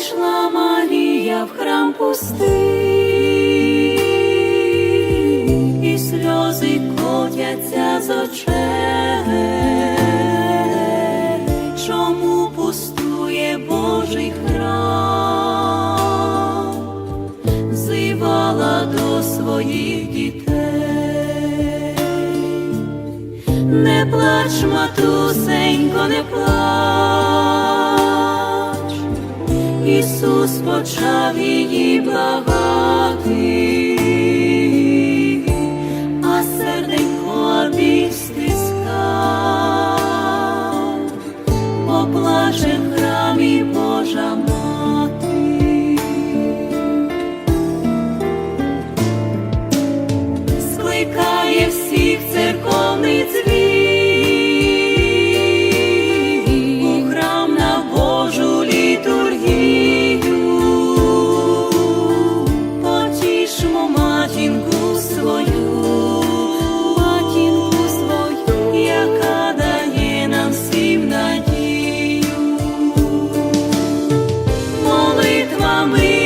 зайшла Марія в храм пустий, і сльози котяться з очей. Чому пустує Божий храм? Зивала до своїх дітей. Не плач, матусенько, не плач. Ісус почав її благати, а серденько біль стискав, поплаче в храмі Божа мати. скликає всіх церковний Come, we.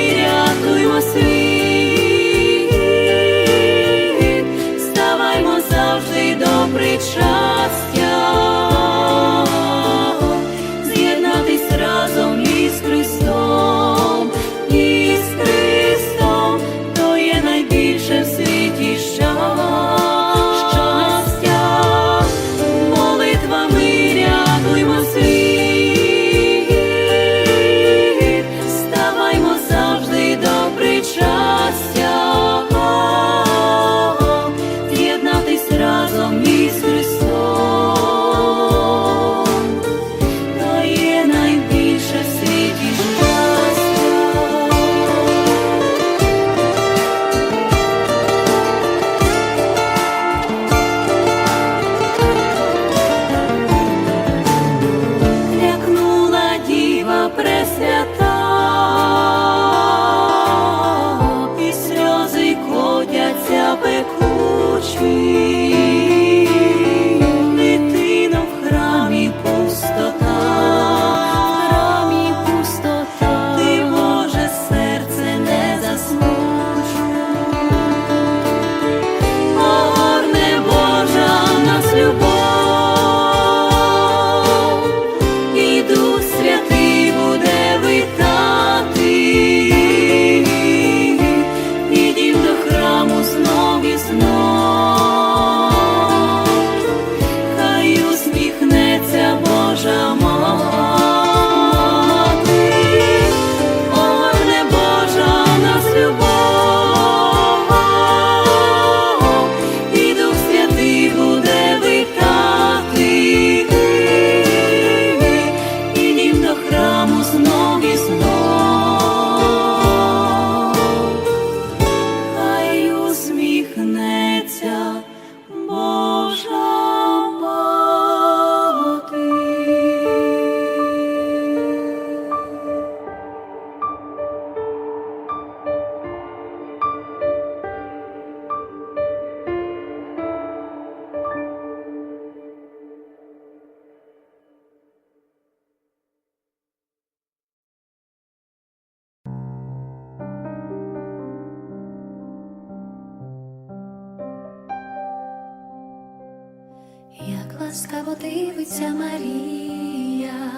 Ласкаво дивиться Марія,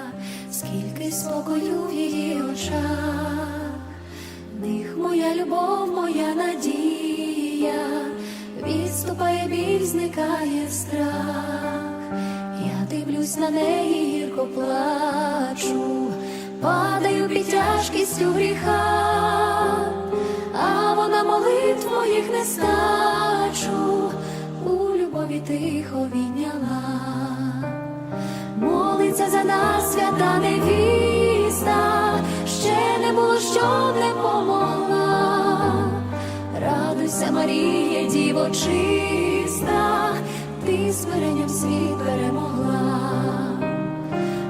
скільки спокою в її очах, них моя любов, моя надія, відступає біль, зникає страх. Я дивлюсь на неї, гірко плачу, падаю під тяжкістю гріха, а вона молитв моїх нестачу любові тихо відняла, молиться за нас свята невіста, ще не було, що не помогла. Радуйся, Марія, діво чиста, ти смиренням світ перемогла.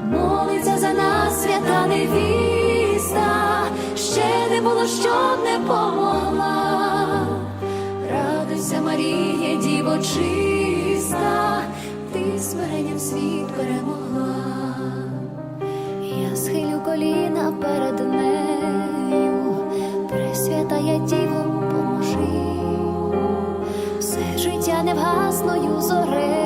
Молиться за нас свята невіста, ще не було, що не помогла. Марія, діво чиста, ти смиренням світ перемогла, я схилю коліна перед нею, присвята я діво, поможи, все життя невгасною зорею.